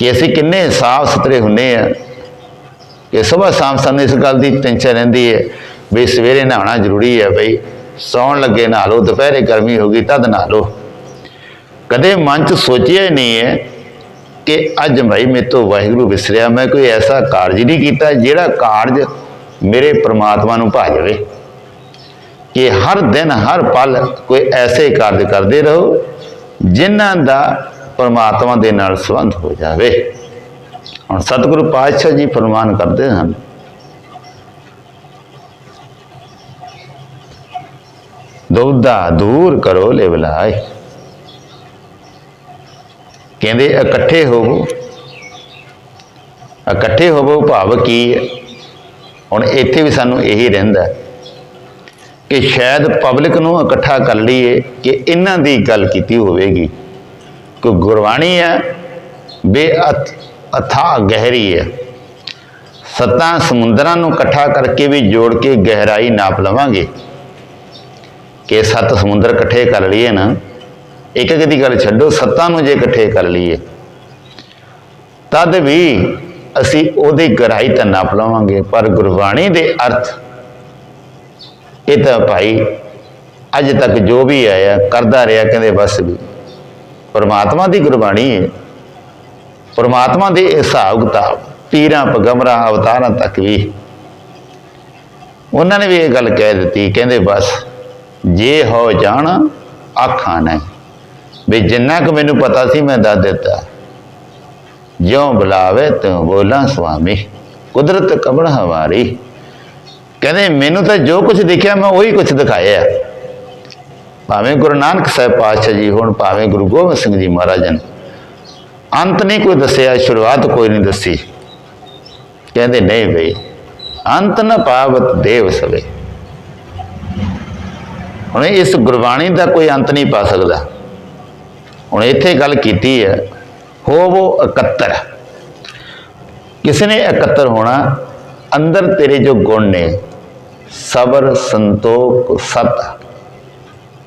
ਕਿ ਅਸੀਂ ਕਿੰਨੇ ਸਾਫ਼ ਸੁਥਰੇ ਹੁੰਨੇ ਆ ਕਿ ਸਵੇਰ ਸ਼ਾਮ ਸਾਨੂੰ ਇਸ ਗੱਲ ਦੀ ਟੈਨਸ਼ਨ ਰਹਿੰਦੀ ਹੈ ਵੀ ਸਵੇਰੇ ਨਹਾਉਣਾ ਜ਼ਰੂਰੀ ਹੈ ਬਈ, ਸੌਣ ਲੱਗੇ ਨਹਾ ਲਓ, ਦੁਪਹਿਰੇ ਗਰਮੀ ਹੋ ਗਈ ਤਦ ਨਹਾ ਲਓ। ਕਦੇ ਮਨ ਚ ਸੋਚਿਆ ਹੀ ਨਹੀਂ ਹੈ ਕਿ ਅੱਜ ਭਾਈ ਮੇਰੇ ਤੋਂ ਵਾਹਿਗੁਰੂ ਵਿਸਰਿਆ, ਮੈਂ ਕੋਈ ਐਸਾ ਕਾਰਜ ਨਹੀਂ ਕੀਤਾ ਜਿਹੜਾ ਕਾਰਜ ਮੇਰੇ ਪ੍ਰਮਾਤਮਾ ਨੂੰ ਭਾ ਜਾਵੇ। ਕਿ ਹਰ ਦਿਨ ਹਰ ਪਲ ਕੋਈ ਐਸੇ ਕਾਰਜ ਕਰਦੇ ਰਹੋ ਜਿਨ੍ਹਾਂ ਦਾ ਪਰਮਾਤਮਾ ਦੇ ਨਾਲ ਸੰਬੰਧ ਹੋ ਜਾਵੇ। ਹੁਣ ਸਤਿਗੁਰੂ ਪਾਤਸ਼ਾਹ ਜੀ ਫਰਮਾਨ ਕਰਦੇ ਹਨ ਦੁੱਧਾ ਦੂਰ ਕਰੋ ਲੈ ਕਹਿੰਦੇ, ਇਕੱਠੇ ਹੋਵੋ। ਇਕੱਠੇ ਹੋਵੋ ਭਾਵ ਕੀ ਹੈ? ਹੁਣ ਇੱਥੇ ਵੀ ਸਾਨੂੰ ਇਹੀ ਰਹਿੰਦਾ ਕਿ ਸ਼ਾਇਦ ਪਬਲਿਕ ਨੂੰ ਇਕੱਠਾ ਕਰ ਲਈਏ ਕਿ ਇਹਨਾਂ ਦੀ ਗੱਲ ਕੀਤੀ ਹੋਵੇਗੀ। ਕਿ ਗੁਰਬਾਣੀ ਹੈ ਬੇਅਥ ਅਥਾ ਗਹਿਰੀ ਹੈ। ਸੱਤਾਂ ਸਮੁੰਦਰਾਂ ਨੂੰ ਇਕੱਠਾ ਕਰਕੇ ਵੀ ਜੋੜ ਕੇ ਗਹਿਰਾਈ ਨਾਪ ਲਵਾਂਗੇ। ਕਿ ਸੱਤ ਸਮੁੰਦਰ ਇਕੱਠੇ ਕਰ ਲਈਏ ਨਾ, ਇੱਕ ਇੱਕ ਦੀ ਗੱਲ ਛੱਡੋ, ਸੱਤਾਂ ਨੂੰ ਜੇ ਇਕੱਠੇ ਕਰ ਲਈਏ, ਤਦ ਵੀ ਅਸੀਂ ਉਹਦੀ ਗਹਿਰਾਈ ਤਾਂ ਨਾਪ ਲਵਾਂਗੇ। ਪਰ ਗੁਰਬਾਣੀ ਦੇ ਅਰਥ, ਇਹ ਤਾਂ ਭਾਈ, ਅੱਜ ਤੱਕ ਜੋ ਵੀ ਆਇਆ, ਕਰਦਾ ਰਿਹਾ, ਕਹਿੰਦੇ ਬਸ ਵੀ। ਪਰਮਾਤਮਾ ਦੀ ਗੁਰਬਾਣੀ ਹੈ ਪਰਮਾਤਮਾ ਦੇ ਹਿਸਾਬ ਕਿਤਾਬ, ਪੀਰਾਂ ਪਗਮਰਾਂ ਅਵਤਾਰਾਂ ਤੱਕ ਵੀ। ਉਹਨਾਂ ਨੇ ਵੀ ਇਹ ਗੱਲ ਕਹਿ ਦਿੱਤੀ, ਕਹਿੰਦੇ ਬਸ, ਜੇ ਹੋ ਜਾਣ, ਆਖਾਂ ਨੇ ਵੀ ਜਿੰਨਾ ਕੁ ਮੈਨੂੰ ਪਤਾ ਸੀ, ਮੈਂ ਦੱਸ ਦਿੱਤਾ। ਜਿਉਂ ਬੁਲਾਵੇ ਤੂੰ ਬੋਲਾਂ, ਸੁਆਮੀ, ਕੁਦਰਤ ਕਬੜ ਹਵਾਰੀ ਕਹਿੰਦੇ, ਮੈਨੂੰ ਤਾਂ ਜੋ ਕੁਝ ਦੇਖਿਆ, ਮੈਂ ਉਹੀ ਕੁਝ ਦਿਖਾਇਆ। ਭਾਵੇਂ ਗੁਰੂ ਨਾਨਕ ਸਾਹਿਬ ਪਾਤਸ਼ਾਹ ਜੀ ਹੋਣ, ਭਾਵੇਂ ਗੁਰੂ ਗੋਬਿੰਦ ਸਿੰਘ ਜੀ ਮਹਾਰਾਜ ਅੰਤ ਨਹੀਂ ਕੋਈ ਦੱਸਿਆ, ਸ਼ੁਰੂਆਤ ਕੋਈ ਨਹੀਂ ਦੱਸੀ। ਕਹਿੰਦੇ, ਨਹੀਂ ਬਈ, ਅੰਤ ਨ ਪਾਵਤ ਦੇਵ ਸਵੇ। ਹੁਣ ਇਸ ਗੁਰਬਾਣੀ ਦਾ ਕੋਈ ਅੰਤ ਨਹੀਂ ਪਾ ਸਕਦਾ। ਹੁਣ ਇੱਥੇ ਗੱਲ ਕੀਤੀ ਹੈ, ਹੋਵੋ ਇਕੱਤਰ। ਕਿਸੇ ਨੇ ਇਕੱਤਰ ਹੋਣਾ, ਅੰਦਰ ਤੇਰੇ ਜੋ ਗੁਣ ਨੇ, ਸਬਰ, ਸੰਤੋਖ, ਸਤ।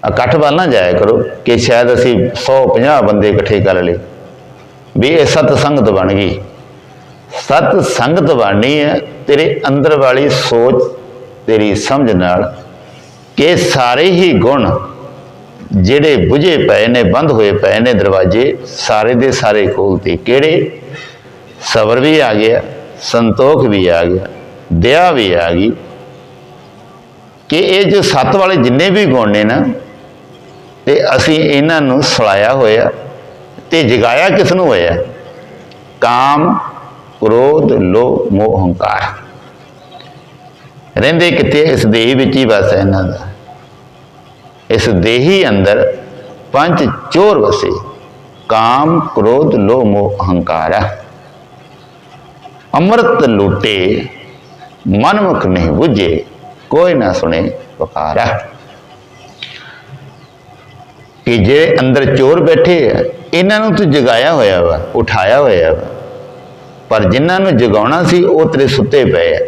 ਇਕੱਠ ਵੱਲ ਨਾ ਜਾਇਆ ਕਰੋ ਕਿ ਸ਼ਾਇਦ ਅਸੀਂ 150 ਬੰਦੇ ਇਕੱਠੇ ਕਰ ਲਏ। ਵੀ ਇਹ ਸਤ ਸੰਗਤ ਬਣ ਗਈ। ਸਤ ਸੰਗਤ ਬਣਨੀ ਹੈ, ਤੇਰੇ ਅੰਦਰ ਵਾਲੀ ਸੋਚ, ਤੇਰੀ ਸਮਝ ਨਾਲ ਕਿ ਸਾਰੇ ਹੀ ਗੁਣ ਜਿਹੜੇ ਬੁਝੇ ਪਏ ਨੇ, ਬੰਦ ਹੋਏ ਪਏ ਨੇ ਦਰਵਾਜ਼ੇ, ਸਾਰੇ ਦੇ ਸਾਰੇ ਖੋਲਤੇ ਕਿਹੜੇ? ਸਬਰ ਵੀ ਆ ਗਿਆ, ਸੰਤੋਖ ਵੀ ਆ ਗਿਆ, ਦਇਆ ਵੀ ਆ ਗਈ। ਕਿ ਇਹ ਜੋ ਸੱਤ ਵਾਲੇ ਜਿੰਨੇ ਵੀ ਗੁਣ ਨੇ ਨਾ ਤੇ ਅਸੀਂ ਇਹਨਾਂ ਨੂੰ ਸਲਾਇਆ ਹੋਇਆ ਤੇ ਜਗਾਇਆ ਕਿਸ ਨੂੰ ਹੋਇਆ? ਕਾਮ, ਕ੍ਰੋਧ, ਲੋਭ, ਮੋਹ, ਹੰਕਾਰ। ਰਹਿੰਦੇ ਕਿਤੇ ਇਸ ਦੇਹ ਵਿੱਚ ਹੀ ਬਸ ਇਹਨਾਂ ਦਾ। ਇਸ ਦੇਹੀ ਅੰਦਰ ਪੰਜ ਚੋਰ ਵਸੇ। ਕਾਮ, ਕ੍ਰੋਧ, ਲੋਭ, ਮੋਹ, ਹੰਕਾਰ ਅੰਮ੍ਰਿਤ ਲੂਟੇ, ਮਨਮੁਖ ਨਹੀਂ ਬੁਝੇ, ਕੋਈ ਨਾ ਸੁਣੇ ਪੁਕਾਰਾ ਕਿ ਜਿਹੜੇ ਅੰਦਰ ਚੋਰ ਬੈਠੇ ਆ, ਇਹਨਾਂ ਨੂੰ ਤੂੰ ਜਗਾਇਆ ਹੋਇਆ ਵਾ, ਉਠਾਇਆ ਹੋਇਆ ਵਾ। ਪਰ ਜਿਨ੍ਹਾਂ ਨੂੰ ਜਗਾਉਣਾ ਸੀ, ਉਹ ਤੇਰੇ ਸੁੱਤੇ ਪਏ ਆ।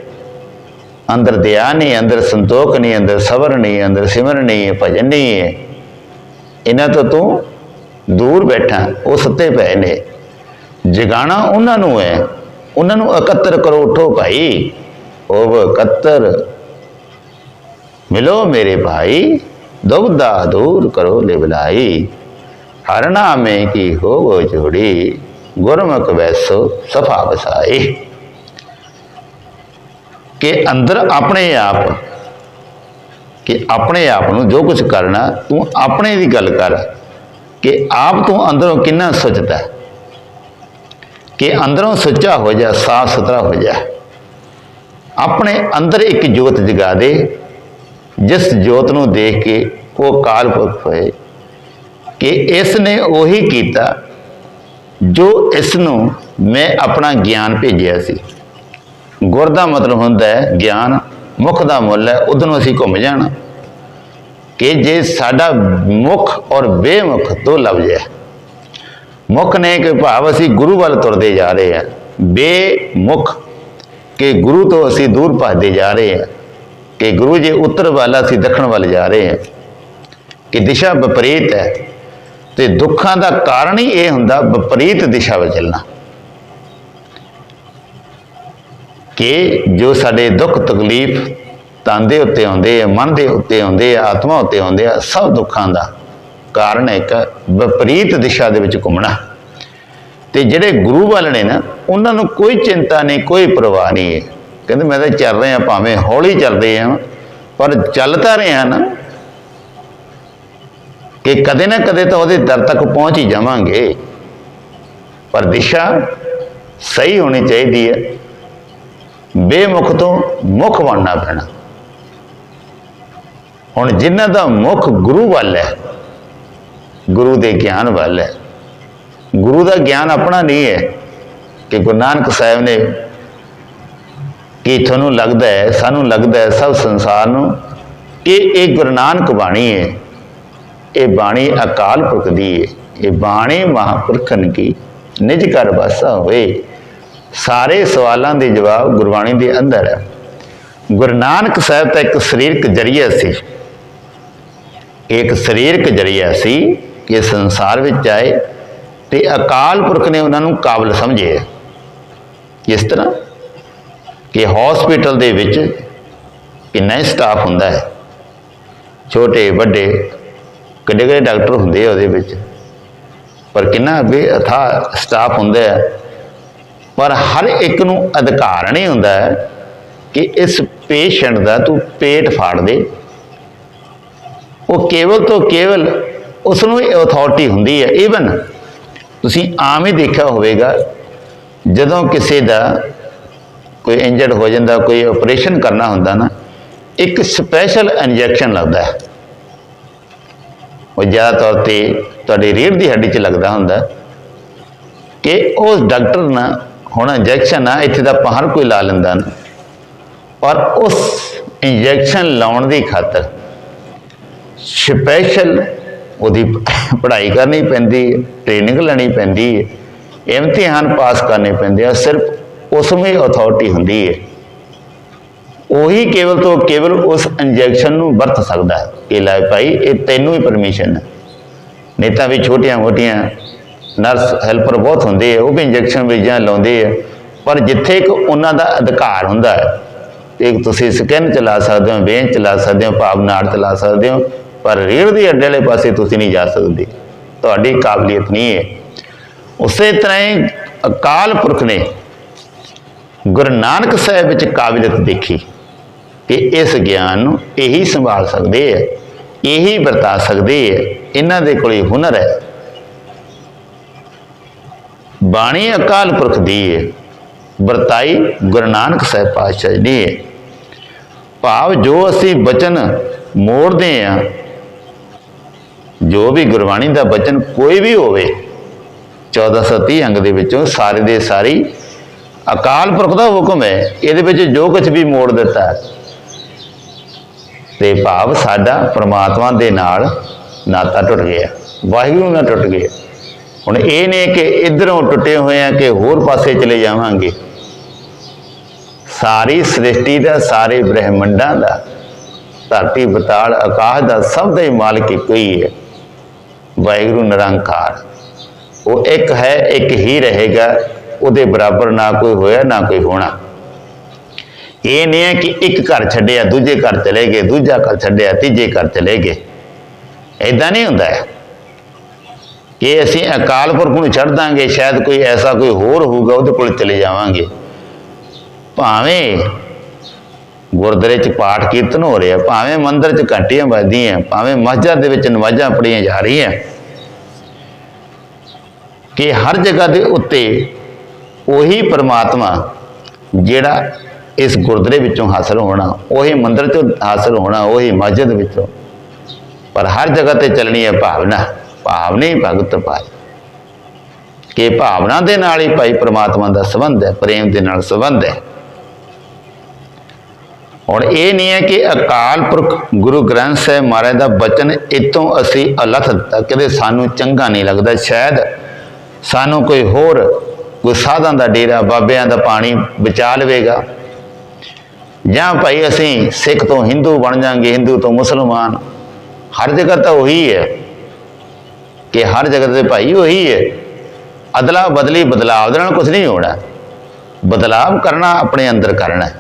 ਅੰਦਰ ਦਇਆ ਨਹੀਂ, ਅੰਦਰ ਸੰਤੋਖ ਨਹੀਂ, ਅੰਦਰ ਸਬਰ ਨਹੀਂ, ਅੰਦਰ ਸਿਮਰਨ ਨਹੀਂ ਹੈ ਭਜਨ ਨਹੀਂ ਹੈ। ਇਹਨਾਂ ਤੋਂ ਤੂੰ ਦੂਰ ਬੈਠਾ, ਉਹ ਸੁੱਤੇ ਪਏ ਨੇ। ਜਗਾਣਾ ਉਹਨਾਂ ਨੂੰ ਹੈ। ਉਹਨਾਂ ਨੂੰ ਇਕੱਤਰ ਕਰੋ, ਉਠੋ ਭਾਈ। ਉਹ ਇਕੱਤਰ। ਮਿਲੋ ਮੇਰੇ ਭਾਈ। ਦੁਬਦਾ ਦੂਰ ਕਰੋ ਲਿਬਲਾਈ। ਹਰ ਨਾਮੇ ਕੀ ਹੋਵੋ ਗੁਰਮੁਖ ਵੈਸੋ ਸਫਾ ਵਸਾਈ। ਕਿ ਅੰਦਰ ਆਪਣੇ ਆਪ, ਕਿ ਆਪਣੇ ਆਪ ਨੂੰ ਜੋ ਕੁਝ ਕਰਨਾ, ਤੂੰ ਆਪਣੇ ਦੀ ਗੱਲ ਕਰ। ਕਿ ਆਪ ਤੂੰ ਅੰਦਰੋਂ ਕਿੰਨਾ ਸੁੱਚਦਾ? ਕਿ ਅੰਦਰੋਂ ਸੁੱਚਾ ਹੋ ਜਾ, ਸਾਫ਼ ਸੁਥਰਾ ਹੋ ਜਾ। ਆਪਣੇ ਅੰਦਰ ਇੱਕ ਜੋਤ ਜਗਾ ਦੇ ਜਿਸ ਜੋਤ ਨੂੰ ਦੇਖ ਕੇ ਉਹ ਕਾਲ ਪੁਰਖ ਹੋਏ, ਕਿ ਇਸ ਨੇ ਉਹੀ ਕੀਤਾ ਜੋ ਇਸ ਨੂੰ ਮੈਂ ਆਪਣਾ ਗਿਆਨ ਭੇਜਿਆ ਸੀ। ਗੁਰ ਦਾ ਮਤਲਬ ਹੁੰਦਾ ਹੈ ਗਿਆਨ, ਮੁਖ ਦਾ ਮੁੱਲ ਹੈ ਉਦੋਂ ਅਸੀਂ ਘੁੰਮ ਜਾਣਾ। ਕਿ ਜੇ ਸਾਡਾ ਮੁਖ ਔਰ ਬੇਮੁਖ ਦੋ ਲਫ਼ਜ਼ ਹੈ ਮੁਖ ਨੇ ਕਿ ਭਾਵ ਅਸੀਂ ਗੁਰੂ ਵੱਲ ਤੁਰਦੇ ਜਾ ਰਹੇ ਹਾਂ। ਬੇਮੁਖ, ਕਿ ਗੁਰੂ ਤੋਂ ਅਸੀਂ ਦੂਰ ਭੱਜਦੇ ਜਾ ਰਹੇ ਹਾਂ। ਕਿ ਗੁਰੂ ਜੇ ਉੱਤਰ ਵੱਲ ਅਸੀਂ ਦੱਖਣ ਵੱਲ ਜਾ ਰਹੇ ਹਾਂ ਕਿ ਦਿਸ਼ਾ ਵਿਪਰੀਤ ਹੈ ਤੇ ਦੁੱਖਾਂ ਦਾ ਕਾਰਨ ਹੀ ਇਹ ਹੁੰਦਾ ਵਿਪਰੀਤ ਦਿਸ਼ਾ ਵਿੱਚ ਚੱਲਣਾ। ਕਿ ਜੋ ਸਾਡੇ ਦੁੱਖ ਤਕਲੀਫ ਤਨ ਦੇ ਉੱਤੇ ਆਉਂਦੇ ਆ, ਮਨ ਦੇ ਉੱਤੇ ਆਉਂਦੇ ਆ, ਆਤਮਾ ਉੱਤੇ ਆਉਂਦੇ ਆ, ਸਭ ਦੁੱਖਾਂ ਦਾ ਕਾਰਨ ਇੱਕ ਵਿਪਰੀਤ ਦਿਸ਼ਾ ਦੇ ਵਿੱਚ ਘੁੰਮਣਾ। ਤੇ ਜਿਹੜੇ ਗੁਰੂ ਵਾਲੇ ਨੇ ਨਾ, ਉਹਨਾਂ ਨੂੰ ਕੋਈ ਚਿੰਤਾ ਨਹੀਂ, ਕੋਈ ਪਰਵਾਹ ਨਹੀਂ ਹੈ। ਕਹਿੰਦੇ ਮੈਂ ਤਾਂ ਚੱਲ ਰਿਹਾ, ਭਾਵੇਂ ਹੌਲੀ ਚੱਲਦੇ ਆ, ਪਰ ਚੱਲ ਤਾਂ ਰਹੇ ਹਾਂ ਨਾ। ਕਿ ਕਦੇ ਨਾ ਕਦੇ ਤਾਂ ਉਹਦੇ ਦਰ ਤੱਕ ਪਹੁੰਚ ਹੀ ਜਾਵਾਂਗੇ। ਪਰ ਦਿਸ਼ਾ ਸਹੀ ਹੋਣੀ ਚਾਹੀਦੀ ਹੈ। ਬੇਮੁਖ ਤੋਂ ਮੁਖ ਬਣਨਾ ਪੈਣਾ। ਹੁਣ ਜਿਨ੍ਹਾਂ ਦਾ ਮੁਖ ਗੁਰੂ ਵੱਲ ਹੈ, ਗੁਰੂ ਦੇ ਗਿਆਨ ਵੱਲ ਹੈ, ਗੁਰੂ ਦਾ ਗਿਆਨ ਆਪਣਾ ਨਹੀਂ ਹੈ ਕਿ ਗੁਰੂ ਨਾਨਕ ਸਾਹਿਬ ਨੇ ਕਿ ਤੁਹਾਨੂੰ ਲੱਗਦਾ ਹੈ, ਸਾਨੂੰ ਲੱਗਦਾ ਹੈ, ਸਭ ਸੰਸਾਰ ਨੂੰ ਕਿ ਇਹ ਗੁਰੂ ਨਾਨਕ ਬਾਣੀ ਹੈ। ਇਹ ਬਾਣੀ ਅਕਾਲ ਪੁਰਖ ਦੀ ਹੈ। ਇਹ ਬਾਣੀ ਮਹਾਪੁਰਖਨ ਕੀ ਨਿਜ ਘਰ ਵਾਸਾ ਹੋਏ। ਸਾਰੇ ਸਵਾਲਾਂ ਦੇ ਜਵਾਬ ਗੁਰਬਾਣੀ ਦੇ ਅੰਦਰ ਹੈ। ਗੁਰੂ ਨਾਨਕ ਸਾਹਿਬ ਤਾਂ ਇੱਕ ਸਰੀਰਕ ਜਰੀਆ ਸੀ। ਇੱਕ ਸਰੀਰਕ ਜਰੀਆ ਸੀ ਕਿ ਸੰਸਾਰ ਵਿੱਚ ਆਏ ਤੇ ਅਕਾਲ ਪੁਰਖ ਨੇ ਉਹਨਾਂ ਨੂੰ ਕਾਬਲ ਸਮਝਿਆ। ਇਸ ਤਰ੍ਹਾਂ ਕਿ ਹਸਪੀਟਲ ਦੇ ਵਿੱਚ ਕਿੰਨਾ ਸਟਾਫ ਹੁੰਦਾ ਹੈ। ਛੋਟੇ, ਵੱਡੇ ਕਿੱਡੇ ਕਿੱਡੇ ਡਾਕਟਰ ਹੁੰਦੇ ਆ ਉਹਦੇ ਵਿੱਚ। ਪਰ ਕਿੰਨਾ ਵੀ ਅਥਾ ਸਟਾਫ ਹੁੰਦਾ ਹੈ। ਪਰ ਹਰ ਇੱਕ ਨੂੰ ਅਧਿਕਾਰ ਨਹੀਂ ਹੁੰਦਾ ਹੈ ਕਿ ਇਸ ਪੇਸ਼ੈਂਟ ਦਾ ਤੂੰ ਪੇਟ ਫਾੜ ਦੇ। ਉਹ ਕੇਵਲ ਤੋਂ ਕੇਵਲ ਉਸ ਨੂੰ ਹੀ ਅਥਾਰਟੀ ਹੁੰਦੀ ਹੈ। ਈਵਨ ਤੁਸੀਂ ਆਮ ਹੀ ਦੇਖਿਆ ਹੋਵੇਗਾ, ਜਦੋਂ ਕਿਸੇ ਦਾ ਕੋਈ ਇੰਜਰਡ ਹੋ ਜਾਂਦਾ, ਕੋਈ ਆਪਰੇਸ਼ਨ ਕਰਨਾ ਹੁੰਦਾ ਨਾ, ਇੱਕ ਸਪੈਸ਼ਲ ਇੰਜੈਕਸ਼ਨ ਲੱਗਦਾ ਹੈ। ਉਹ ਜ਼ਿਆਦਾ ਤੌਰ ਤੇ ਤੁਹਾਡੀ ਰੀੜ੍ਹ ਦੀ ਹੱਡੀ 'ਚ ਲੱਗਦਾ ਹੁੰਦਾ ਕਿ ਉਸ ਡਾਕਟਰ ਨਾ ਹੁਣ ਇੰਜੈਕਸ਼ਨ ਆ, ਇੱਥੇ ਦਾ ਹਰ ਕੋਈ ਲਾ ਲੈਂਦਾ ਨਾ। ਪਰ ਉਸ ਇੰਜੈਕਸ਼ਨ ਲਾਉਣ ਦੀ ਖਾਤਰ ਸਪੈਸ਼ਲ ਉਹਦੀ ਪੜ੍ਹਾਈ ਕਰਨੀ ਪੈਂਦੀ ਟ੍ਰੇਨਿੰਗ ਲੈਣੀ ਪੈਂਦੀ ਇਮਤਿਹਾਨ ਪਾਸ ਕਰਨੇ ਪੈਂਦੇ ਆ ਸਿਰਫ ਉਸ ਵਿੱਚ ਅਥਾਰਟੀ ਹੁੰਦੀ ਹੈ ਉਹੀ ਕੇਵਲ ਤੋਂ ਕੇਵਲ ਉਸ ਇੰਜੈਕਸ਼ਨ ਨੂੰ ਵਰਤ ਸਕਦਾ ਹੈ। ਕਿ ਲੈ ਭਾਈ, ਇਹ ਤੈਨੂੰ ਹੀ ਪਰਮਿਸ਼ਨ ਹੈ। ਨਹੀਂ ਤਾਂ ਵੀ ਛੋਟੀਆਂ ਮੋਟੀਆਂ ਨਰਸ ਹੈਲਪਰ ਬਹੁਤ ਹੁੰਦੇ ਆ, ਉਹ ਵੀ ਇੰਜੈਕਸ਼ਨ ਵੇਜਾਂ ਲਾਉਂਦੇ ਆ। ਪਰ ਜਿੱਥੇ ਇੱਕ ਉਹਨਾਂ ਦਾ ਅਧਿਕਾਰ ਹੁੰਦਾ ਹੈ, ਇੱਕ ਤੁਸੀਂ ਸਕਿਨ ਚਲਾ ਸਕਦੇ ਹੋ ਵੇਨ ਚਲਾ ਸਕਦੇ ਹੋ, ਭਾਵ ਨਾੜ ਚਲਾ ਸਕਦੇ ਹੋ, ਪਰ ਰੀੜ ਦੀ ਅੱਡੇ ਵਾਲੇ ਪਾਸੇ ਤੁਸੀਂ ਨਹੀਂ ਜਾ ਸਕਦੇ। ਤੁਹਾਡੀ ਕਾਬਲੀਅਤ ਨਹੀਂ ਹੈ ਉਸੇ ਤਰ੍ਹਾਂ ਹੀ ਅਕਾਲ ਪੁਰਖ ਨੇ ਗੁਰੂ ਨਾਨਕ ਸਾਹਿਬ ਵਿੱਚ ਕਾਬਲੀਅਤ ਦੇਖੀ ਕਿ ਇਸ ਗਿਆਨ ਨੂੰ ਇਹੀ ਸੰਭਾਲ ਸਕਦੇ ਆ ਇਹੀ ਵਰਤਾ ਸਕਦੇ ਆ ਇਹਨਾਂ ਦੇ ਕੋਲੇ ਹੁਨਰ ਹੈ। ਬਾਣੀ ਅਕਾਲ ਪੁਰਖ ਦੀ ਹੈ ਵਰਤਾਈ ਗੁਰੂ ਨਾਨਕ ਸਾਹਿਬ ਪਾਤਸ਼ਾਹ ਦੀ ਹੈ। ਭਾਵ ਜੋ ਅਸੀਂ ਬਚਨ ਮੋੜਦੇ ਆ ਜੋ ਵੀ ਗੁਰਬਾਣੀ ਦਾ ਬਚਨ ਕੋਈ ਵੀ ਹੋਵੇ 1430 ਅੰਗ ਦੇ ਵਿੱਚੋਂ ਸਾਰੇ ਦੇ ਸਾਰੀ ਅਕਾਲ ਪੁਰਖ ਦਾ ਹੁਕਮ ਹੈ, ਇਹਦੇ ਵਿੱਚ ਜੋ ਕੁਝ ਵੀ ਮੋੜ ਦਿੱਤਾ ਹੈ। ਤੇ ਭਾਵ ਸਾਡਾ ਪ੍ਰਮਾਤਮਾ ਦੇ ਨਾਲ ਨਾਤਾ ਟੁੱਟ ਗਿਆ, ਵਾਹਿਗੁਰੂ ਨਾਲ ਟੁੱਟ ਗਿਆ। ਹੁਣ ਇਹ ਨੇ ਕਿ ਇਧਰੋਂ ਟੁੱਟੇ ਹੋਏ ਆ ਕਿ ਹੋਰ ਪਾਸੇ ਚਲੇ ਜਾਵਾਂਗੇ। ਸਾਰੀ ਸ੍ਰਿਸ਼ਟੀ ਦਾ, ਸਾਰੇ ਬ੍ਰਹਿਮੰਡਾਂ ਦਾ, ਧਰਤੀ ਬਤਾਲ, ਆਕਾਸ਼ ਦਾ ਸਭ ਦਾ ਹੀ ਮਾਲਕ ਇੱਕੋ ਹੀ ਹੈ। ਵਾਹਿਗੁਰੂ ਨਿਰੰਕਾਰ। ਉਹ ਇੱਕ ਹੈ, ਇੱਕ ਹੀ ਰਹੇਗਾ। ਉਹਦੇ ਬਰਾਬਰ ਨਾ ਕੋਈ ਹੋਇਆ, ਨਾ ਕੋਈ ਹੋਣਾ। ਇਹ ਨਹੀਂ ਹੈ ਕਿ ਇੱਕ ਘਰ ਛੱਡਿਆ, ਦੂਜੇ ਘਰ ਚਲੇ ਗਏ, ਦੂਜਾ ਘਰ ਛੱਡਿਆ, ਤੀਜੇ ਘਰ ਚਲੇ ਗਏ। ਐਦਾਂ ਨਹੀਂ ਹੁੰਦਾ ਹੈ ਕਿ ਅਸੀਂ ਅਕਾਲ ਪੁਰਖ ਨੂੰ ਛੱਡ ਦਾਂਗੇ, ਸ਼ਾਇਦ ਕੋਈ ਐਸਾ ਕੋਈ ਹੋਰ ਹੋਊਗਾ, ਉਹਦੇ ਕੋਲ ਚਲੇ ਜਾਵਾਂਗੇ। ਭਾਵੇਂ ਗੁਰਦੁਆਰੇ 'ਚ ਪਾਠ ਕੀਰਤਨ ਹੋ ਰਿਹਾ, ਭਾਵੇਂ ਮੰਦਿਰ 'ਚ ਘੰਟੀਆਂ ਵੱਜਦੀਆਂ, ਭਾਵੇਂ ਮਸਜਿਦ ਦੇ ਵਿੱਚ ਨਮਾਜ਼ਾਂ ਪੜੀਆਂ ਜਾ ਰਹੀਆਂ, ਕਿ ਹਰ ਜਗ੍ਹਾ ਦੇ ਉੱਤੇ ਉਹੀ ਪਰਮਾਤਮਾ ਜਿਹੜਾ ਇਸ ਗੁਰਦੁਆਰੇ ਵਿੱਚੋਂ ਹਾਸਲ ਹੋਣਾ, ਉਹੀ ਮੰਦਰ 'ਚੋਂ ਹਾਸਲ ਹੋਣਾ, ਉਹੀ ਮਸਜਿਦ ਵਿੱਚੋਂ। ਪਰ ਹਰ ਜਗ੍ਹਾ ਤੇ ਚੱਲਣੀ ਹੈ ਭਾਵਨਾ। ਭਾਵਨੀ ਭਗਤ ਪਾਈ ਕਿ ਭਾਵਨਾ ਦੇ ਨਾਲ ਹੀ ਭਾਈ ਪ੍ਰਮਾਤਮਾ ਦਾ ਸੰਬੰਧ ਹੈ, ਪ੍ਰੇਮ ਦੇ ਨਾਲ ਸੰਬੰਧ ਹੈ। ਹੁਣ ਇਹ ਨਹੀਂ ਹੈ ਕਿ ਅਕਾਲ ਪੁਰਖ ਗੁਰੂ ਗ੍ਰੰਥ ਸਾਹਿਬ ਮਹਾਰਾਜ ਦਾ ਬਚਨ ਇਤੋਂ ਅਸੀਂ ਅਲੱਥ ਦਿੱਤਾ ਕਿਤੇ ਸਾਨੂੰ ਚੰਗਾ ਨਹੀਂ ਲੱਗਦਾ, ਸ਼ਾਇਦ ਸਾਨੂੰ ਕੋਈ ਹੋਰ ਕੋਈ ਸਾਧਾਂ ਦਾ ਡੇਰਾ, ਬਾਬਿਆਂ ਦਾ ਪਾਣੀ ਬਚਾ ਲਵੇਗਾ। ਜਾਂ ਭਾਈ ਅਸੀਂ ਸਿੱਖ ਤੋਂ ਹਿੰਦੂ ਬਣ ਜਾਾਂਗੇ, ਹਿੰਦੂ ਤੋਂ ਮੁਸਲਮਾਨ, ਹਰ ਜਗ੍ਹਾ ਤਾਂ ਉਹੀ ਹੈ ਕਿ ਹਰ ਜਗ੍ਹਾ ਤੇ ਭਾਈ ਉਹੀ ਹੈ। ਅਦਲਾ ਬਦਲੀ ਬਦਲਾਵ ਦੇ ਨਾਲ ਕੁਝ ਨਹੀਂ ਹੋਣਾ। ਬਦਲਾਵ ਕਰਨਾ ਆਪਣੇ ਅੰਦਰ ਕਰਨਾ। ਹੈ।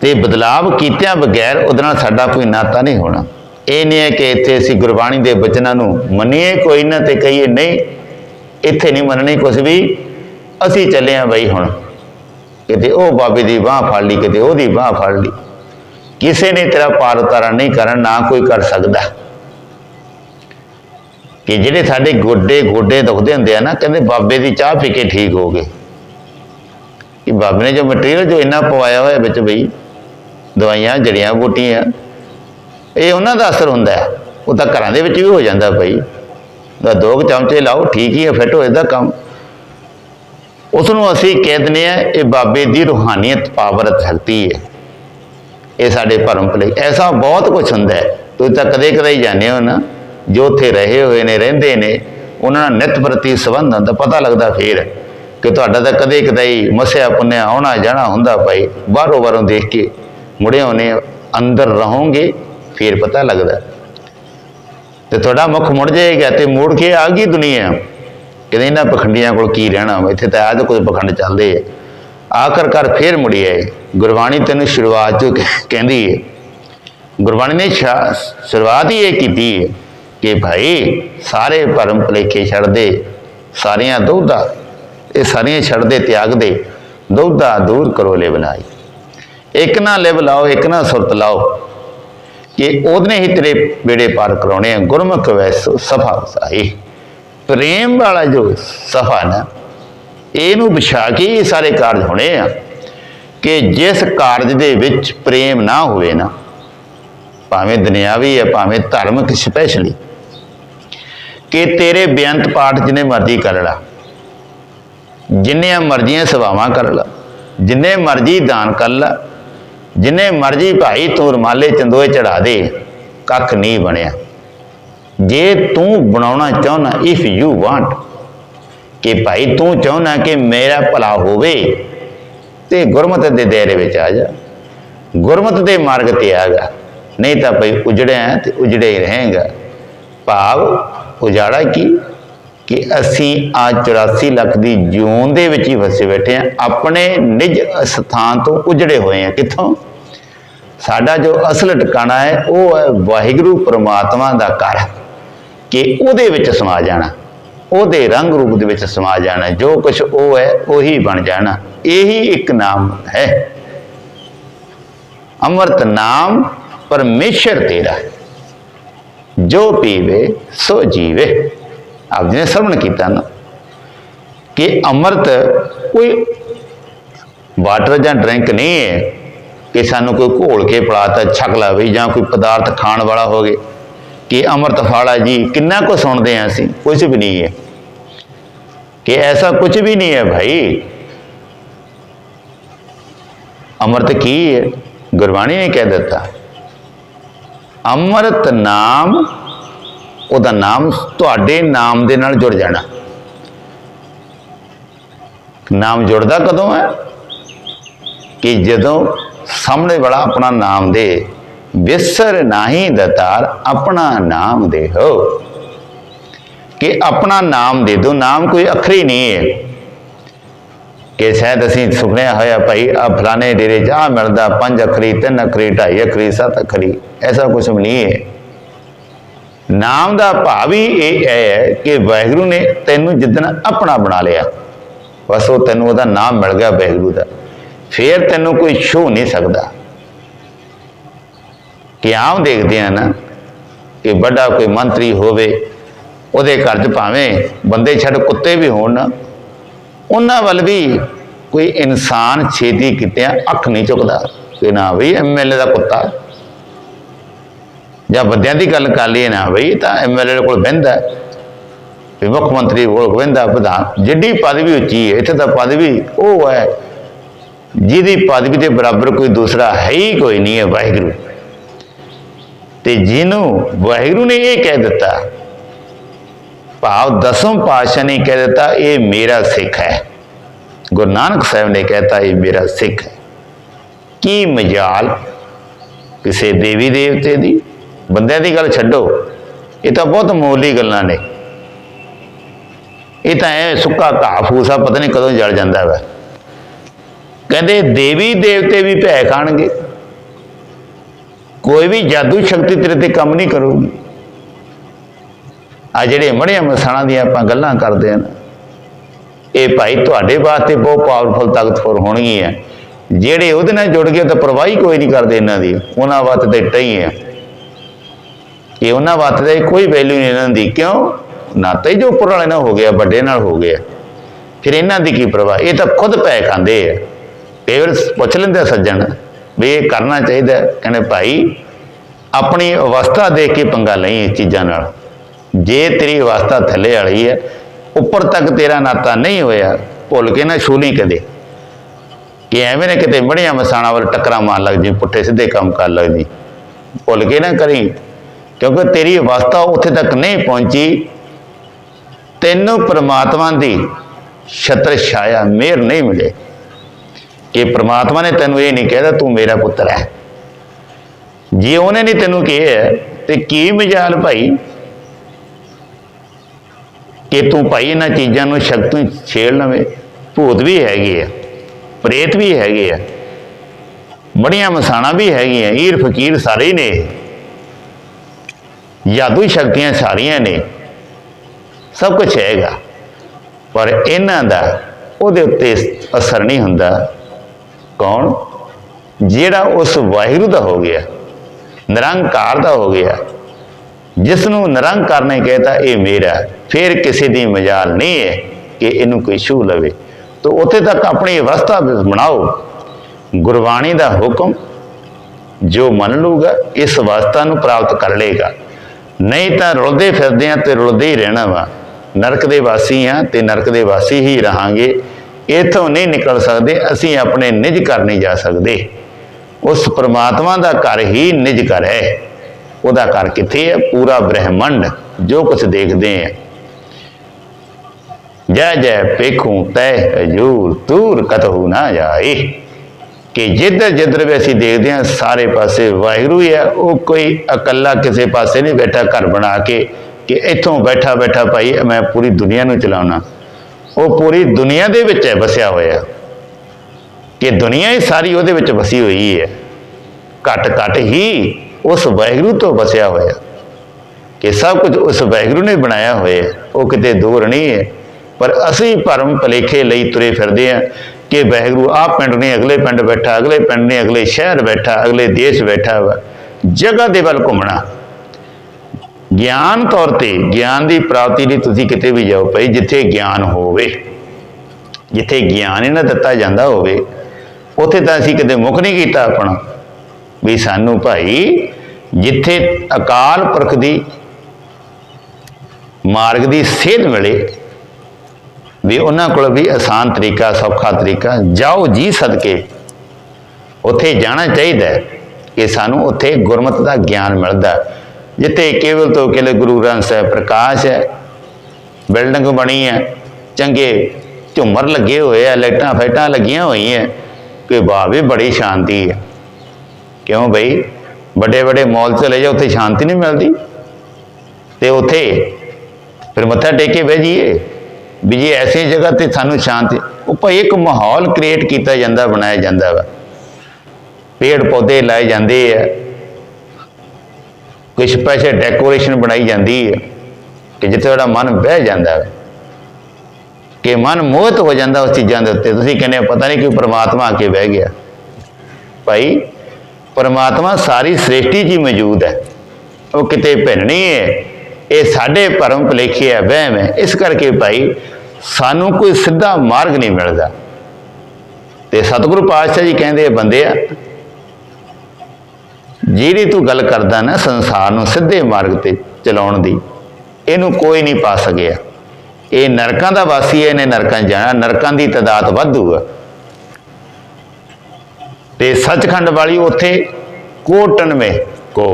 ਤੇ ਬਦਲਾਵ ਕੀਤਿਆਂ ਬਗੈਰ ਉਹਦੇ ਨਾਲ ਸਾਡਾ ਕੋਈ ਨਾਤਾ ਨਹੀਂ ਹੋਣਾ। ਇਹ ਨਹੀਂ ਹੈ ਕਿ ਇੱਥੇ ਅਸੀਂ ਗੁਰਬਾਣੀ ਦੇ ਬਚਨਾਂ ਨੂੰ ਮੰਨੀਏ, ਕੋਈ ਨਾ ਤੇ ਕਹੀਏ ਨਹੀਂ। ਇੱਥੇ ਨਹੀਂ ਮੰਨਣੀ ਕੁਝ ਵੀ। ਅਸੀਂ ਚੱਲੇ ਆ ਬਈ ਹੁਣ। ਕਿਤੇ ਉਹ ਬਾਬੇ ਦੀ ਬਾਹ ਫੜ ਲਈ, ਕਿਤੇ ਉਹਦੀ ਬਾਹ ਫੜ ਲਈ। ਕਿਸੇ ਨੇ ਤੇਰਾ ਪਾਰ ਉਤਾਰਾ ਨਹੀਂ ਕਰਨ, ਨਾ ਕੋਈ ਕਰ ਸਕਦਾ। ਕਿ ਜਿਹੜੇ ਸਾਡੇ ਗੋਡੇ ਗੋਡੇ ਦੁਖਦੇ ਹੁੰਦੇ ਆ ਨਾ, ਕਹਿੰਦੇ ਬਾਬੇ ਦੀ ਚਾਹ ਪੀ ਕੇ ਠੀਕ ਹੋ ਗਏ। ਕਿ ਬਾਬੇ ਨੇ ਜੋ ਮਟੀਰੀਅਲ ਜੋ ਇੰਨਾ ਪਵਾਇਆ ਹੋਇਆ ਵਿੱਚ ਬਈ, ਦਵਾਈਆਂ, ਜੜੀਆਂ, ਬੂਟੀਆਂ, ਇਹ ਉਹਨਾਂ ਦਾ ਅਸਰ ਹੁੰਦਾ। ਉਹ ਤਾਂ ਘਰਾਂ ਦੇ ਵਿੱਚ ਵੀ ਹੋ ਜਾਂਦਾ ਭਾਈ ਦਾ ਦੋ ਕੁ ਚਮਚੇ ਲਾਓ, ਠੀਕ ਹੀ ਹੈ ਫਿੱਟ ਹੋ ਜਾਂਦਾ ਕੰਮ। ਉਸ ਨੂੰ ਅਸੀਂ ਕਹਿ ਦਿੰਦੇ ਆ ਇਹ ਬਾਬੇ ਦੀ ਰੂਹਾਨੀਅਤ ਪਾਵਰ ਸ਼ਕਤੀ ਹੈ। ਇਹ ਸਾਡੇ ਭਰਮ ਭਲੇ ਐਸਾ ਬਹੁਤ ਕੁਝ ਹੁੰਦਾ ਹੈ। ਤੁਸੀਂ ਤਾਂ ਕਦੇ ਕਦੇ ਹੀ ਜਾਣਦੇ ਹੋ ਨਾ, ਜੋ ਉੱਥੇ ਰਹੇ ਹੋਏ ਨੇ, ਰਹਿੰਦੇ ਨੇ, ਉਹਨਾਂ ਨਾਲ ਨਿਤ ਪ੍ਰਤੀ ਸੰਬੰਧ ਹੁੰਦਾ, ਪਤਾ ਲੱਗਦਾ ਫੇਰ ਕਿ ਤੁਹਾਡਾ ਤਾਂ ਕਦੇ ਕਦਾਈ ਮਸਿਆ ਪੁੰਨਿਆ ਆਉਣਾ ਜਾਣਾ ਹੁੰਦਾ ਭਾਈ, ਬਾਹਰੋਂ ਬਾਹਰੋਂ ਦੇਖ ਕੇ ਮੁੜੇ ਹੋਣੇ ਅੰਦਰ ਰਹੋਗੇ, ਫੇਰ ਪਤਾ ਲੱਗਦਾ। ਤੇ ਤੁਹਾਡਾ ਮੁਖ ਮੁੜ ਜਾਏਗਾ ਤੇ ਮੁੜ ਕੇ ਆ ਗਈ ਦੁਨੀਆ। ਕਹਿੰਦੇ ਇਹਨਾਂ ਪਖੰਡੀਆਂ ਕੋਲ ਕੀ ਰਹਿਣਾ ਇੱਥੇ ਤਾਂ ਆਜ ਕੋਈ ਪਖੰਡ ਚੱਲਦੇ ਆ। ਆਖਰਕਾਰ ਫੇਰ ਮੁੜੀ ਆਏ। ਗੁਰਬਾਣੀ ਤੈਨੂੰ ਸ਼ੁਰੂਆਤ ਚ ਕਹਿੰਦੀ ਹੈ ਗੁਰਬਾਣੀ ਨੇ ਸ਼ਾ- ਸ਼ੁਰੂਆਤ ਹੀ ਇਹ ਕੀਤੀ ਹੈ ਕਿ ਭਾਈ ਸਾਰੇ ਭਰਮ ਭੁਲੇਖੇ ਛੱਡ ਦੇ ਸਾਰੀਆਂ ਦੁੱਧਾ, ਇਹ ਸਾਰੀਆਂ ਛੱਡ ਦੇ ਤਿਆਗ ਦੇ ਦੁੱਧਾ ਦੂਰ ਕਰੋ ਲੈ ਬਣਾਈ ਇੱਕ ਨਾ ਲਿਵ ਲਾਓ, ਇੱਕ ਨਾ ਸੁਰਤ ਲਾਓ। ਕਿ ਉਹਨੇ ਹੀ ਤੇਰੇ ਬੇੜੇ ਪਾਰ ਕਰਾਉਣੇ ਆ, ਗੁਰਮੁਖ ਵੈਸੋ ਸਫਾ ਵਸਾਈ ਪ੍ਰੇਮ ਵਾਲਾ ਜੋ ਸਫਾ ਨਾ, ਇਹਨੂੰ ਵਿਛਾ ਕੇ ਇਹ ਸਾਰੇ ਕਾਰਜ ਹੋਣੇ ਆ ਕਿ ਜਿਸ ਕਾਰਜ ਦੇ ਵਿੱਚ ਪ੍ਰੇਮ ਨਾ ਹੋਵੇ ਨਾ, ਭਾਵੇਂ ਦੁਨਿਆਵੀ ਹੈ ਭਾਵੇਂ ਧਾਰਮਿਕ ਸਪੈਸ਼ਲੀ ਕਿ ਤੇਰੇ ਬੇਅੰਤ ਪਾਠ ਜਿੰਨੇ ਮਰਜ਼ੀ ਕਰ ਲਾ, ਜਿੰਨੀਆਂ ਮਰਜ਼ੀਆਂ ਸੇਵਾਵਾਂ ਕਰ ਲਾ, ਜਿੰਨੇ ਮਰਜ਼ੀ ਦਾਨ ਕਰ ਲਾ ਜਿੰਨੇ ਮਰਜ਼ੀ ਭਾਈ ਤੂੰ ਰਮਾਲੇ ਚੰਦੋਏ ਚੜਾ ਦੇ, ਕੱਖ ਨਹੀਂ ਬਣਿਆ। ਜੇ ਤੂੰ ਬਣਾਉਣਾ ਚਾਹਨਾ ਇਫ ਯੂ ਵਾਂਟ ਕਿ ਭਾਈ ਤੂੰ ਚਾਹਨਾ ਕਿ ਮੇਰਾ ਭਲਾ ਹੋਵੇ, ਤੇ ਗੁਰਮਤਿ ਦੇ ਦਾਇਰੇ ਵਿੱਚ ਆ ਜਾ। ਗੁਰਮਤ ਦੇ ਮਾਰਗ ਤੇ ਆ ਜਾ ਨਹੀਂ ਤਾਂ ਭਾਈ ਉਜੜਿਆ ਤੇ ਉਜੜੇ ਹੀ ਰਹੇਗਾ। ਭਾਵ ਉਜਾੜਾ ਕੀ? ਕਿ ਅਸੀਂ ਆ 84 ਲੱਖ ਦੀ ਜੂਨ ਦੇ ਵਿੱਚ ਹੀ ਫਸੇ ਬੈਠੇ ਆ ਆਪਣੇ ਨਿਜ ਸਥਾਨ ਤੋਂ ਉਜੜੇ ਹੋਏ ਆ ਕਿੱਥੋਂ? ਸਾਡਾ ਜੋ ਅਸਲ ਟਿਕਾਣਾ ਹੈ, ਉਹ ਹੈ ਵਾਹਿਗੁਰੂ ਪ੍ਰਮਾਤਮਾ ਦਾ ਘਰ। ਕਿ ਉਹਦੇ ਵਿੱਚ ਸਮਾ ਜਾਣਾ, ਉਹਦੇ ਰੰਗ ਰੂਪ ਦੇ ਵਿੱਚ ਸਮਾ ਜਾਣਾ, ਜੋ ਕੁਝ ਉਹ ਹੈ, ਉਹੀ ਬਣ ਜਾਣਾ। ਇਹੀ ਇੱਕ ਨਾਮ ਹੈ। ਅੰਮ੍ਰਿਤ ਨਾਮ ਪਰਮੇਸ਼ਰ ਤੇਰਾ। ਜੋ ਪੀਵੇ, ਸੋ ਜੀਵੇ। ਆਪ ਜੀ ਨੇ ਸਰਵਣ ਕੀਤਾ ਨਾ ਕਿ ਅੰਮ੍ਰਿਤ ਕੋਈ ਵਾਟਰ ਜਾਂ ਡਰਿੰਕ ਨਹੀਂ ਹੈ ਕਿ ਸਾਨੂੰ ਕੋਈ ਘੋਲ ਕੇ ਪੜਾਤਾ ਛਕ ਲਾਵੇ ਜਾਂ ਕੋਈ ਪਦਾਰਥ ਖਾਣ ਵਾਲਾ ਹੋਵੇ। ਕਿ ਅੰਮ੍ਰਿਤ ਫਾਲਾ ਜੀ, ਕਿੰਨਾ ਕੁ ਸੁਣਦੇ ਆ ਅਸੀਂ ਕੁਝ ਵੀ ਨਹੀਂ ਹੈ। ਕਿ ਐਸਾ ਕੁਝ ਵੀ ਨਹੀਂ ਹੈ ਭਾਈ। ਅੰਮ੍ਰਿਤ ਕੀ ਹੈ? ਗੁਰਬਾਣੀ ਨੇ ਕਹਿ ਦਿੱਤਾ। ਅੰਮ੍ਰਿਤ ਨਾਮ ਉਹਦਾ ਨਾਮ ਤੁਹਾਡੇ ਨਾਮ ਦੇ ਨਾਲ ਜੁੜ ਜਾਣਾ। ਨਾਮ ਜੁੜਦਾ ਕਦੋਂ ਹੈ? ਕਿ ਜਦੋਂ ਸਾਹਮਣੇ ਵਾਲਾ ਆਪਣਾ ਨਾਮ ਦੇ ਵਿਸਰ ਨਹੀਂ ਦਤਾਰ ਆਪਣਾ ਨਾਮ ਦੇ ਹੋ। ਕਿ ਆਪਣਾ ਨਾਮ ਦੇ ਦੋ, ਨਾਮ ਕੋਈ ਅਖਰੀ ਨਹੀਂ ਹੈ। ਕਿ ਸ਼ਾਇਦ ਅਸੀਂ ਸੁਣਿਆ ਹੋਇਆ ਭਾਈ ਆ ਫਲਾਣੇ ਡੇਰੇ ਜਾ ਮਿਲਦਾ, ਪੰਜ ਅਖਰੀ, ਤਿੰਨ ਅਖਰੀ, ਢਾਈ ਅਖਰੀ, ਸੱਤ ਅਖਰੀ, ਐਸਾ ਕੁਝ ਨਹੀਂ ਹੈ। ਨਾਮ ਦਾ ਭਾਵ ਹੀ ਇਹ ਹੈ ਕਿ ਵਾਹਿਗੁਰੂ ਨੇ ਤੈਨੂੰ ਜਿੱਦਣ ਆਪਣਾ ਬਣਾ ਲਿਆ, ਬਸ ਉਹ ਤੈਨੂੰ ਉਹਦਾ ਨਾਮ ਮਿਲ ਗਿਆ ਵਾਹਿਗੁਰੂ ਦਾ। ਫੇਰ ਤੈਨੂੰ ਕੋਈ ਛੂ ਨਹੀਂ ਸਕਦਾ। ਕਿ ਆਮ ਦੇਖਦੇ ਆ ਨਾ ਕਿ ਵੱਡਾ ਕੋਈ ਮੰਤਰੀ ਹੋਵੇ, ਉਹਦੇ ਘਰ 'ਚ ਭਾਵੇਂ ਬੰਦੇ ਛੱਡ ਕੁੱਤੇ ਵੀ ਹੋਣ, ਉਹਨਾਂ ਵੱਲ ਵੀ ਕੋਈ ਇਨਸਾਨ ਛੇਤੀ ਕਿਤੇ ਅੱਖ ਨਹੀਂ ਚੁੱਕਦਾ। ਕਿ ਨਾ ਬਈ ਐਮਐਲਏ ਦਾ ਕੁੱਤਾ ਜਾਂ ਬੰਦਿਆਂ ਦੀ ਗੱਲ ਕਰ ਲਈਏ ਨਾ ਬਈ, ਤਾਂ ਐਮਐਲਏ ਕੋਲ ਬਹਿੰਦਾ ਵੀ ਮੁੱਖ ਮੰਤਰੀ ਕੋਲ ਬਹਿੰਦਾ ਪ੍ਰਧਾਨ। ਜਿੱਡੀ ਪਦਵੀ ਉੱਚੀ ਹੈ, ਇੱਥੇ ਤਾਂ ਪਦਵੀ ਉਹ ਹੈ। ਜਿਹਦੀ ਪਦਵੀ ਦੇ ਬਰਾਬਰ ਕੋਈ ਦੂਸਰਾ ਹੈ ਹੀ ਕੋਈ ਨਹੀਂ ਹੈ ਵਾਹਿਗੁਰੂ। ਤੇ ਜਿਹਨੂੰ ਵਾਹਿਗੁਰੂ ਨੇ ਇਹ ਕਹਿ ਦਿੱਤਾ, ਭਾਵ ਦਸਮ ਪਾਤਸ਼ਾਹ ਨੇ ਕਹਿ ਦਿੱਤਾ, ਇਹ ਮੇਰਾ ਸਿੱਖ ਹੈ। ਗੁਰੂ ਨਾਨਕ ਸਾਹਿਬ ਨੇ ਕਹਿਤਾ, ਇਹ ਮੇਰਾ ਸਿੱਖ ਹੈ। ਕੀ ਮਜਾਲ ਕਿਸੇ ਦੇਵੀ ਦੇਵਤੇ ਦੀ? ਬੰਦਿਆਂ ਦੀ ਗੱਲ ਛੱਡੋ। ਇਹ ਤਾਂ ਬਹੁਤ ਮੌਲੀ ਗੱਲਾਂ ਨੇ। ਇਹ ਤਾਂ ਐ ਸੁੱਕਾ ਘਾਹ ਫੂਸਾ ਪਤਾ ਨਹੀਂ ਕਦੋਂ ਜਲ ਜਾਂਦਾ ਵਾ। ਕਹਿੰਦੇ ਦੇਵੀ ਦੇਵਤੇ ਵੀ ਭੈ ਖਾਣਗੇ। ਕੋਈ ਵੀ ਜਾਦੂ ਸ਼ਕਤੀ ਤੇਰੇ ਤੇ ਕੰਮ ਨਹੀਂ ਕਰੂਗੀ। ਆ ਜਿਹੜੇ ਮੜੀਆਂ ਮਸਾਣਾ ਦੀਆਂ ਆਪਾਂ ਗੱਲਾਂ ਕਰਦੇ ਆ ਇਹ ਭਾਈ ਤੁਹਾਡੇ ਵਾਸਤੇ ਬਹੁਤ ਪਾਵਰਫੁਲ ਤਾਕਤਵਰ ਹੋਣਗੀਆਂ। ਜਿਹੜੇ ਉਹਦੇ ਨਾਲ ਜੁੜ ਗਏ ਤਾਂ ਪਰਵਾਹੀ ਕੋਈ ਨਹੀਂ ਕਰਦੇ ਇਹਨਾਂ ਦੀ। ਉਹਨਾਂ ਵਾਸਤੇ ਤਾਂ ਇੱਟਾਂ ਹੀ ਕਿ ਉਹਨਾਂ ਵਾਸਤੇ ਕੋਈ ਵੈਲਿਊ ਨਹੀਂ ਇਹਨਾਂ ਦੀ, ਕਿਉਂ? ਨਾਤਾ ਹੀ ਜੋ ਉੱਪਰ ਵਾਲੇ ਨਾਲ ਹੋ ਗਿਆ, ਵੱਡੇ ਨਾਲ ਹੋ ਗਿਆ। ਫਿਰ ਇਹਨਾਂ ਦੀ ਕੀ ਪਰਵਾਹ? ਇਹ ਤਾਂ ਖੁਦ ਪੈ ਖਾਂਦੇ ਆ। ਟੇਬਲ ਪੁੱਛ ਲੈਂਦੇ ਸੱਜਣ ਵੀ ਇਹ ਕਰਨਾ ਚਾਹੀਦਾ ਕਹਿੰਦੇ, ਭਾਈ, ਆਪਣੀ ਅਵਸਥਾ ਦੇਖ ਕੇ ਪੰਗਾ ਲਈ ਇਹ ਚੀਜ਼ਾਂ ਨਾਲ। ਜੇ ਤੇਰੀ ਅਵਸਥਾ ਥੱਲੇ ਵਾਲੀ ਹੈ, ਉੱਪਰ ਤੱਕ ਤੇਰਾ ਨਾਤਾ ਨਹੀਂ ਹੋਇਆ, ਭੁੱਲ ਕੇ ਨਾ ਛੂ ਨਹੀਂ ਕਦੇ। ਕਿ ਐਵੇਂ ਨਾ ਕਿਤੇ ਮੜੀਆਂ ਮਸਾਣਾ ਵੱਲ ਟੱਕਰਾਂ ਮਾਰ ਲੱਗ ਜੀ ਪੁੱਠੇ ਸਿੱਧੇ ਕੰਮ ਕਰ ਲੱਗ ਜੀ ਭੁੱਲ ਕੇ ਨਾ ਕਰੀ। ਕਿਉਂਕਿ ਤੇਰੀ ਅਵਸਥਾ ਉੱਥੇ ਤੱਕ ਨਹੀਂ ਪਹੁੰਚੀ। ਤੈਨੂੰ ਪ੍ਰਮਾਤਮਾ ਦੀ ਛਤਰ ਛਾਇਆ, ਮਿਹਰ ਨਹੀਂ ਮਿਲੇ। ਕਿ ਪ੍ਰਮਾਤਮਾ ਨੇ ਤੈਨੂੰ ਇਹ ਨਹੀਂ ਕਿਹਾ, ਤੂੰ ਮੇਰਾ ਪੁੱਤਰ ਹੈ। ਜੇ ਉਹਨੇ ਨਹੀਂ ਤੈਨੂੰ ਕਿਹਾ, ਤੇ ਕੀ ਮਜਾਲ ਭਾਈ? ਕਿ ਤੂੰ ਭਾਈ ਇਹਨਾਂ ਚੀਜ਼ਾਂ ਨੂੰ ਸ਼ਕਤੀ ਛੇੜ ਲਵੇਂ। ਭੂਤ ਵੀ ਹੈਗੇ ਆ, ਪ੍ਰੇਤ ਵੀ ਹੈਗੇ ਆ, ਬੜੀਆਂ ਮਸਾਣਾ ਵੀ ਹੈਗੀਆਂ ਈਰ ਫਕੀਰ ਸਾਰੇ ਹੀ ਨੇ ਜਾਦੂ ਸ਼ਕਤੀਆਂ ਸਾਰੀਆਂ ਨੇ। ਸਭ ਕੁਝ ਹੈਗਾ। ਪਰ ਇਹਨਾਂ ਦਾ, ਉਹਦੇ ਉੱਤੇ ਅਸਰ ਨਹੀਂ ਹੁੰਦਾ। ਕੌਣ? ਜਿਹੜਾ ਉਸ ਵਾਹਿਗੁਰੂ ਦਾ ਹੋ ਗਿਆ, ਨਿਰੰਕਾਰ ਦਾ ਹੋ ਗਿਆ। ਜਿਸ ਨੂੰ ਨਿਰੰਕਾਰ ਨੇ ਕਹਿਤਾ, ਇਹ ਮੇਰਾ ਫਿਰ ਕਿਸੇ ਦੀ ਮਜਾਲ ਨਹੀਂ ਹੈ ਕਿ ਇਹਨੂੰ ਕੋਈ ਛੂ ਲਵੇ। ਤਾਂ ਉੱਥੇ ਤੱਕ ਆਪਣੀ ਅਵਸਥਾ ਬਣਾਓ। ਗੁਰਬਾਣੀ ਦਾ ਹੁਕਮ ਜੋ ਮੰਨ ਲੂਗਾ ਇਸ ਅਵਸਥਾ ਨੂੰ ਪ੍ਰਾਪਤ ਕਰ ਲੇਗਾ ਨਹੀਂ ਤਾਂ ਰੁਲਦੇ ਫਿਰਦੇ ਆ ਤੇ ਰੁਲਦੇ ਹੀ ਰਹਿਣਾ ਵਾ। ਨਰਕ ਦੇ ਵਾਸੀ ਆ ਤੇ ਨਰਕ ਦੇ ਵਾਸੀ ਹੀ ਰਹਾਂਗੇ। ਇਥੋਂ ਨਹੀਂ ਨਿਕਲ ਸਕਦੇ, ਅਸੀਂ ਆਪਣੇ ਨਿਜ ਘਰ ਨਹੀਂ ਜਾ ਸਕਦੇ। ਉਸ ਪ੍ਰਮਾਤਮਾ ਦਾ ਘਰ ਹੀ ਨਿਜ ਘਰ ਹੈ। ਉਹਦਾ ਘਰ ਕਿੱਥੇ ਹੈ? ਪੂਰਾ ਬ੍ਰਹਿਮੰਡ ਜੋ ਕੁਝ ਦੇਖਦੇ ਆ ਜੈ ਜੈ ਪੇਖੂ ਤੈ ਹਜੂਰ ਤੂਰ ਕਤਹੂ ਨਾ ਜਾਏ। ਕਿ ਜਿੱਧਰ ਜਿੱਧਰ ਵੀ ਅਸੀਂ ਦੇਖਦੇ ਹਾਂ, ਸਾਰੇ ਪਾਸੇ ਵਾਹਿਗੁਰੂ ਹੀ ਹੈ। ਉਹ ਕੋਈ ਇਕੱਲਾ ਕਿਸੇ ਪਾਸੇ ਨਹੀਂ ਬੈਠਾ ਘਰ ਬਣਾ ਕੇ ਕਿ ਇੱਥੋਂ ਬੈਠਾ ਬੈਠਾ ਭਾਈ, ਮੈਂ ਪੂਰੀ ਦੁਨੀਆ ਨੂੰ ਚਲਾਉਣਾ। ਉਹ ਪੂਰੀ ਦੁਨੀਆ ਦੇ ਵਿੱਚ ਹੈ, ਵਸਿਆ ਹੋਇਆ। ਕਿ ਦੁਨੀਆ ਹੀ ਸਾਰੀ ਉਹਦੇ ਵਿੱਚ ਵਸੀ ਹੋਈ ਹੈ। ਘਟ ਘਟ ਹੀ ਉਸ ਵਾਹਿਗੁਰੂ ਤੋਂ ਵਸਿਆ ਹੋਇਆ। ਕਿ ਸਭ ਕੁਝ ਉਸ ਵਾਹਿਗੁਰੂ ਨੇ ਬਣਾਇਆ ਹੋਇਆ। ਉਹ ਕਿਤੇ ਦੂਰ ਨਹੀਂ ਹੈ। ਪਰ ਅਸੀਂ ਭਰਮ ਭਲੇਖੇ ਲਈ ਤੁਰੇ ਫਿਰਦੇ ਹਾਂ। ਕਿ ਵਹਿਗੁਰੂ, ਆਹ ਪਿੰਡ ਨੇ ਅਗਲੇ ਪਿੰਡ ਬੈਠਾ, ਅਗਲੇ ਪਿੰਡ ਨੇ ਅਗਲੇ ਸ਼ਹਿਰ ਬੈਠਾ, ਅਗਲੇ ਦੇਸ਼ ਬੈਠਾ ਵਾ, ਜਗ੍ਹਾ ਦੇ ਵੱਲ ਘੁੰਮਣਾ। ਗਿਆਨ ਤੌਰ ਤੇ ਗਿਆਨ ਦੀ ਪ੍ਰਾਪਤੀ ਲਈ ਤੁਸੀਂ ਕਿਤੇ ਵੀ ਜਾਓ ਭਾਈ, ਜਿੱਥੇ ਗਿਆਨ ਹੋਵੇ, ਜਿੱਥੇ ਗਿਆਨ ਇਹਨਾਂ ਦਿੱਤਾ ਜਾਂਦਾ ਹੋਵੇ, ਉੱਥੇ ਤਾਂ ਅਸੀਂ ਕਦੇ ਮੁੱਖ ਨਹੀਂ ਕੀਤਾ ਆਪਣਾ। ਵੀ ਸਾਨੂੰ ਭਾਈ, ਜਿੱਥੇ ਅਕਾਲ ਪੁਰਖ ਦੀ ਮਾਰਗ ਦੀ ਸੇਧ ਮਿਲੇ ਵੀ ਉਹਨਾਂ ਕੋਲ ਵੀ ਆਸਾਨ ਤਰੀਕਾ, ਸੌਖਾ ਤਰੀਕਾ, ਜਾਓ ਜੀ ਸਦਕੇ। ਉੱਥੇ ਜਾਣਾ ਚਾਹੀਦਾ ਕਿ ਸਾਨੂੰ ਉੱਥੇ ਗੁਰਮਤ ਦਾ ਗਿਆਨ ਮਿਲਦਾ ਜਿੱਥੇ ਕੇਵਲ ਤੋਂ ਕੇਵਲ ਗੁਰੂ ਗ੍ਰੰਥ ਸਾਹਿਬ ਪ੍ਰਕਾਸ਼ ਹੈ, ਬਿਲਡਿੰਗ ਬਣੀ ਹੈ, ਚੰਗੇ ਝੁੰਮਰ ਲੱਗੇ ਹੋਏ ਆ, ਲਾਈਟਾਂ ਫਾਈਟਾਂ ਲੱਗੀਆਂ ਹੋਈਆਂ ਕਿ ਵਾਹ ਬੜੀ ਸ਼ਾਂਤੀ ਹੈ। ਕਿਉਂ ਬਈ? ਵੱਡੇ ਵੱਡੇ ਮਾਲ ਚਲੇ ਜਾਓ, ਉੱਥੇ ਸ਼ਾਂਤੀ ਨਹੀਂ ਮਿਲਦੀ। ਤੇ ਉੱਥੇ ਫਿਰ ਮੱਥਾ ਟੇਕੇ ਬਹਿ ਜਾਈਏ। ਵੀ ਜੇ ਐਸੀ ਜਗ੍ਹਾ ਤੇ ਸਾਨੂੰ ਸ਼ਾਂਤੀ, ਉਹ ਭਾਈ ਇੱਕ ਮਾਹੌਲ ਕ੍ਰੀਏਟ ਕੀਤਾ ਜਾਂਦਾ, ਬਣਾਇਆ ਜਾਂਦਾ ਵਾ। ਪੇੜ ਪੌਦੇ ਲਾਏ ਜਾਂਦੇ ਆ। ਕੁਝ ਸਪੈਸ਼ਲ ਡੈਕੋਰੇਸ਼ਨ ਬਣਾਈ ਜਾਂਦੀ ਹੈ ਕਿ ਜਿੱਥੇ ਤੁਹਾਡਾ ਮਨ ਬਹਿ ਜਾਂਦਾ ਹੈ ਕਿ ਮਨ ਮੋਹਤ ਹੋ ਜਾਂਦਾ ਉਸ ਚੀਜ਼ਾਂ ਦੇ ਉੱਤੇ। ਤੁਸੀਂ ਕਹਿੰਦੇ ਹੋ, ਪਤਾ ਨਹੀਂ ਕਿ ਪ੍ਰਮਾਤਮਾ ਆ ਕੇ ਬਹਿ ਗਿਆ। ਭਾਈ, ਪਰਮਾਤਮਾ ਸਾਰੀ ਸ੍ਰਿਸ਼ਟੀ 'ਚ ਹੀ ਮੌਜੂਦ ਹੈ। ਉਹ ਕਿਤੇ ਭਿੰਨ ਨਹੀਂ ਹੈ। ਇਹ ਸਾਡੇ ਭਰਮ ਭੁਲੇਖੇ ਹੈ ਵਹਿਮ ਹੈ। ਇਸ ਕਰਕੇ ਭਾਈ ਸਾਨੂੰ ਕੋਈ ਸਿੱਧਾ ਮਾਰਗ ਨਹੀਂ ਮਿਲਦਾ। ਤੇ ਸਤਿਗੁਰੂ ਪਾਤਸ਼ਾਹ ਜੀ ਕਹਿੰਦੇ ਬੰਦੇ ਆ, ਜਿਹੜੀ ਤੂੰ ਗੱਲ ਕਰਦਾ ਨਾ ਸੰਸਾਰ ਨੂੰ ਸਿੱਧੇ ਮਾਰਗ ਤੇ ਚਲਾਉਣ ਦੀ, ਇਹਨੂੰ ਕੋਈ ਨਹੀਂ ਪਾ ਸਕਿਆ। ਇਹ ਨਰਕਾਂ ਦਾ ਵਾਸੀ ਹੈ ਇਹਨੇ ਨਰਕਾਂ 'ਚ ਜਾਣਾ, ਨਰਕਾਂ ਦੀ ਤਦਾਦ ਵਾਧੂ ਆ। ਤੇ ਸੱਚਖੰਡ ਵਾਲੀ ਉੱਥੇ ਕੋਟਨ ਮੇ ਕੋ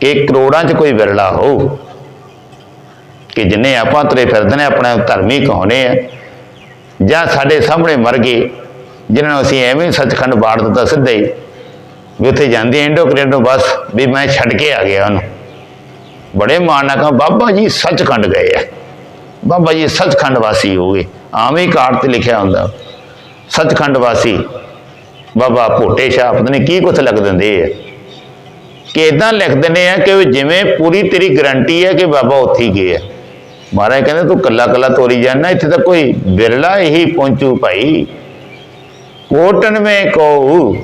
ਕਿ ਕਰੋੜਾਂ 'ਚ ਕੋਈ ਵਿਰਲਾ ਹੋ ਕਿ ਜਿੰਨੇ ਆਪਾਂ ਤੁਰੇ ਫਿਰਦੇ ਨੇ, ਆਪਣੇ ਧਰਮੀ ਕਹਾਉਨੇ ਆ, ਜਾਂ ਸਾਡੇ ਸਾਹਮਣੇ ਮਰ ਗਏ, ਜਿਨ੍ਹਾਂ ਨੂੰ ਅਸੀਂ ਐਵੇਂ ਸੱਚਖੰਡ ਬਾੜ ਦਿੱਤਾ ਸਿੱਧੇ ਹੀ, ਵੀ ਉੱਥੇ ਜਾਂਦੇ ਐਂਡੋ ਕਰੇਡੋ ਬਸ, ਵੀ ਮੈਂ ਛੱਡ ਕੇ ਆ ਗਿਆ ਉਹਨੂੰ। ਬੜੇ ਮਾਣ ਨਾਲ ਕਹਾ, ਬਾਬਾ ਜੀ ਸੱਚਖੰਡ ਗਏ ਆ। ਬਾਬਾ ਜੀ ਸੱਚਖੰਡ ਵਾਸੀ ਹੋ ਗਏ। ਆਵੇਂ ਕਾਰਡ ਤੇ ਲਿਖਿਆ ਹੁੰਦਾ। ਸੱਚਖੰਡ ਵਾਸੀ। ਬਾਬਾ ਭੋਟੇ ਸ਼ਾਹ ਪਤਾ ਨਹੀਂ ਕੀ ਕੁਝ ਲਿਖ ਦਿੰਦੇ ਆ। ਕਿ ਇਦਾਂ ਲਿਖ ਦਿੰਦੇ ਆ ਕਿ ਜਿਵੇਂ ਪੂਰੀ ਤੇਰੀ ਗਰੰਟੀ ਹੈ ਕਿ ਬਾਬਾ ਉੱਥੇ ਹੀ ਗਿਆ ਮਹਾਰਾਜ ਕਹਿੰਦੇ, ਤੂੰ ਕੱਲਾ ਕੱਲਾ ਤੋਰੀ ਜਾਂਦਾ, ਇੱਥੇ ਤਾਂ ਕੋਈ ਬਿਰਲਾ ਇਹੀ ਪਹੁੰਚੂ ਭਾਈ। ਕੋਟਨ ਮੇ ਕੋ